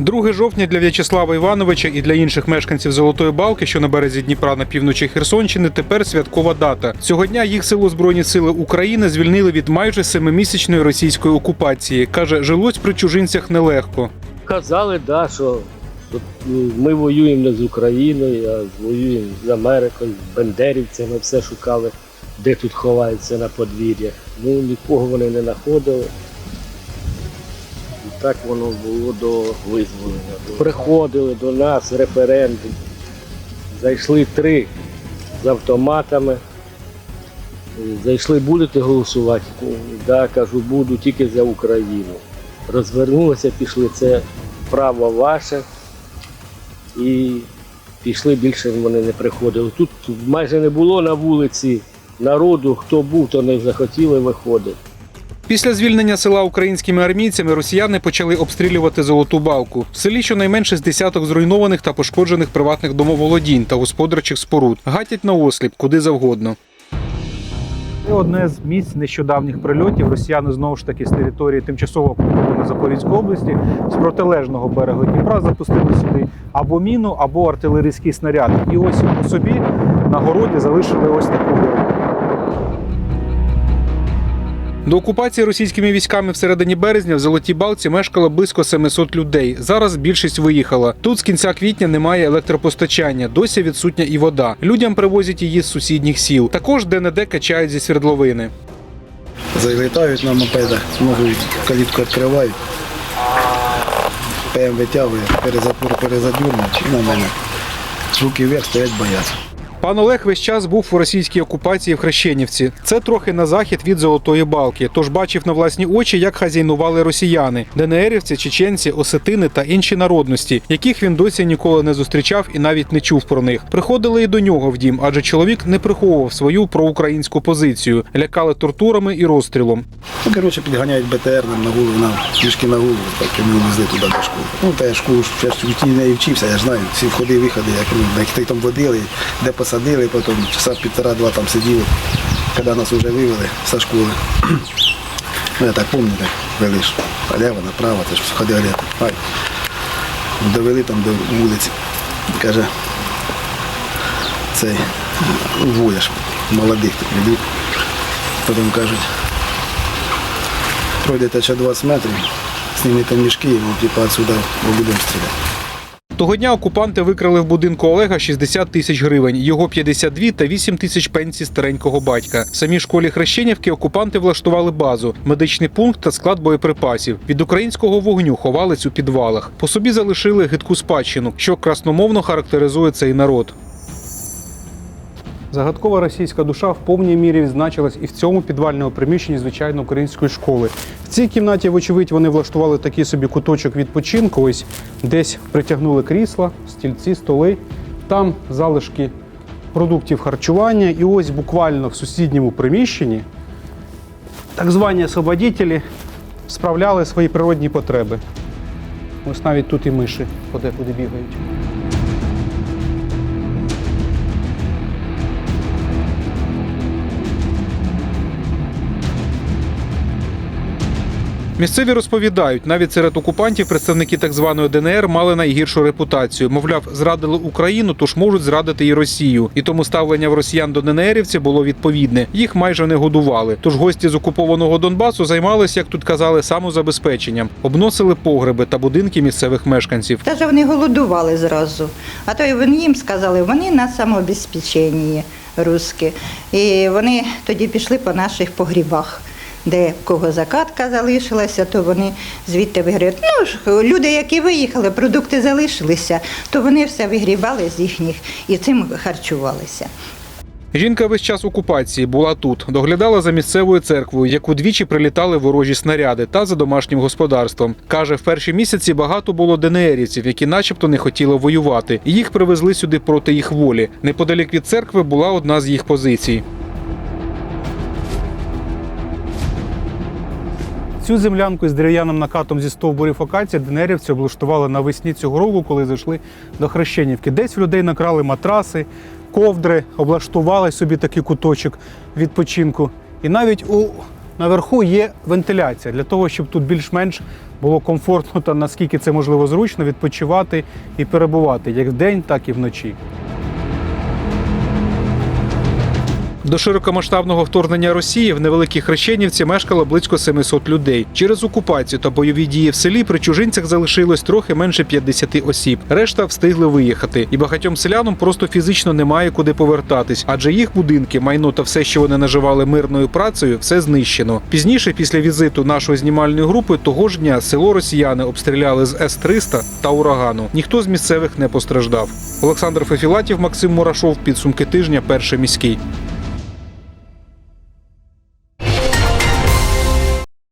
2 жовтня для В'ячеслава Івановича і для інших мешканців Золотої Балки, що на березі Дніпра на півночі Херсонщини, тепер святкова дата. Цього дня їх силу Збройні сили України звільнили від майже семимісячної російської окупації. каже, жилось при чужинцях нелегко. Казали, да, що, ну, ми воюємо не з Україною, а воюємо з Америкою, з бендерівцями, все шукали, де тут ховаються на подвір'ях. Ну, нікого вони не знаходили. Так воно було до визволення. Приходили до нас референдум. Зайшли три з автоматами. Зайшли, будете голосувати? Да, кажу, буду тільки за Україну. Розвернулися, пішли, це право ваше. І пішли більше вони не приходили. Тут майже не було на вулиці народу, хто був, то не захотіли виходити. Після звільнення села українськими армійцями росіяни почали обстрілювати золоту балку. В селі щонайменше з десяток зруйнованих та пошкоджених приватних домоволодінь та господарчих споруд. Гатять на осліп куди завгодно. Це одне з місць нещодавніх прильотів. Росіяни знову ж таки з території тимчасово окупованої Запорізької області з протилежного берега Дніпра запустили сюди або міну, або артилерійський снаряд. І ось по собі на городі залишили ось таку До окупації російськими військами всередині березня в Золотій Балці мешкало близько 700 людей. Зараз більшість виїхала. Тут з кінця квітня немає електропостачання, досі відсутня і вода. Людям привозять її з сусідніх сіл. Також де-не-де качають зі свердловини. Залітають на мопедах, ногу калітку відкривають, ПМ витягує, перезадюрнуть і на мене. Руки вверх стоять бояться. Пан Олег весь час був у російській окупації в Хрещенівці. Це трохи на захід від Золотої Балки. Тож бачив на власні очі, як хазяйнували росіяни, ДНРівці, чеченці, осетини та інші народності, яких він досі ніколи не зустрічав і навіть не чув про них. Приходили і до нього в дім, адже чоловік не приховував свою проукраїнську позицію, лякали тортурами і розстрілом. Ну, коротше, підганяють БТР нам на голову, нам пішки на голову, так і ми везли туди до школи. Ну, та я школу я ж не вчився, я знаю, всі входи виходи, як ну, як там водили, де посадили, потім часа півтора-два там сиділи, коли нас вже вивели зі школи. Ну, я так пам'ятаю, так вели ж наліво, направо, це ж. Ай. Довели там до вулиці. Каже, цей уволиш молодих тут людей. Потім кажуть, пройдете ще 20 метрів, знімете мішки, і ну, типу, отсюди ми будемо стріляти. Того дня окупанти викрали в будинку Олега 60 тисяч гривень, його 52 та 8 тисяч пенсій старенького батька. В самій школі Хрещенівки окупанти влаштували базу, медичний пункт та склад боєприпасів. Від українського вогню ховались у підвалах. По собі залишили гидку спадщину, що красномовно характеризує цей народ. Загадкова російська душа в повній мірі відзначилась і в цьому підвальному приміщенні звичайно української школи. В цій кімнаті, вочевидь, вони влаштували такий собі куточок відпочинку. Ось десь притягнули крісла, стільці, столи. Там залишки продуктів харчування. І ось буквально в сусідньому приміщенні так звані освободітелі справляли свої природні потреби. Ось навіть тут і миші подекуди бігають. Місцеві розповідають, навіть серед окупантів представники так званої ДНР мали найгіршу репутацію. Мовляв, зрадили Україну, тож можуть зрадити і Росію. І тому ставлення в росіян до ДНРівців було відповідне. Їх майже не годували. Тож гості з окупованого Донбасу займалися, як тут казали, самозабезпеченням, обносили погреби та будинки місцевих мешканців. Та вони голодували зразу. А то й вони їм сказали, вони на самообезпеченні русські. І вони тоді пішли по наших погрібах. Де в кого закатка залишилася, то вони звідти вигрібають. Ну ж, люди, які виїхали, продукти залишилися, то вони все вигрібали з їхніх і цим харчувалися. Жінка весь час окупації була тут, доглядала за місцевою церквою, яку двічі прилітали ворожі снаряди, та за домашнім господарством. Каже, в перші місяці багато було ДНРівців, які, начебто, не хотіли воювати. Їх привезли сюди проти їх волі. Неподалік від церкви була одна з їх позицій. Цю землянку з дерев'яним накатом зі стовбурів акації ДНРівці облаштували навесні цього року, коли зайшли до Хрещенівки. Десь в людей накрали матраси, ковдри, облаштували собі такий куточок відпочинку. І навіть у Наверху є вентиляція для того, щоб тут більш-менш було комфортно та наскільки це можливо зручно відпочивати і перебувати як вдень, так і вночі. До широкомасштабного вторгнення Росії в невеликій Хрещенівці мешкало близько 700 людей. Через окупацію та бойові дії в селі при чужинцях залишилось трохи менше 50 осіб. Решта встигли виїхати, і багатьом селянам просто фізично немає куди повертатись, адже їх будинки, майно та все, що вони наживали мирною працею, все знищено. Пізніше, після візиту нашої знімальної групи, того ж дня село росіяни обстріляли з С-300 та урагану. Ніхто з місцевих не постраждав. Олександр Фефілатів, Максим Мурашов. Підсумки тижня. Перший міський.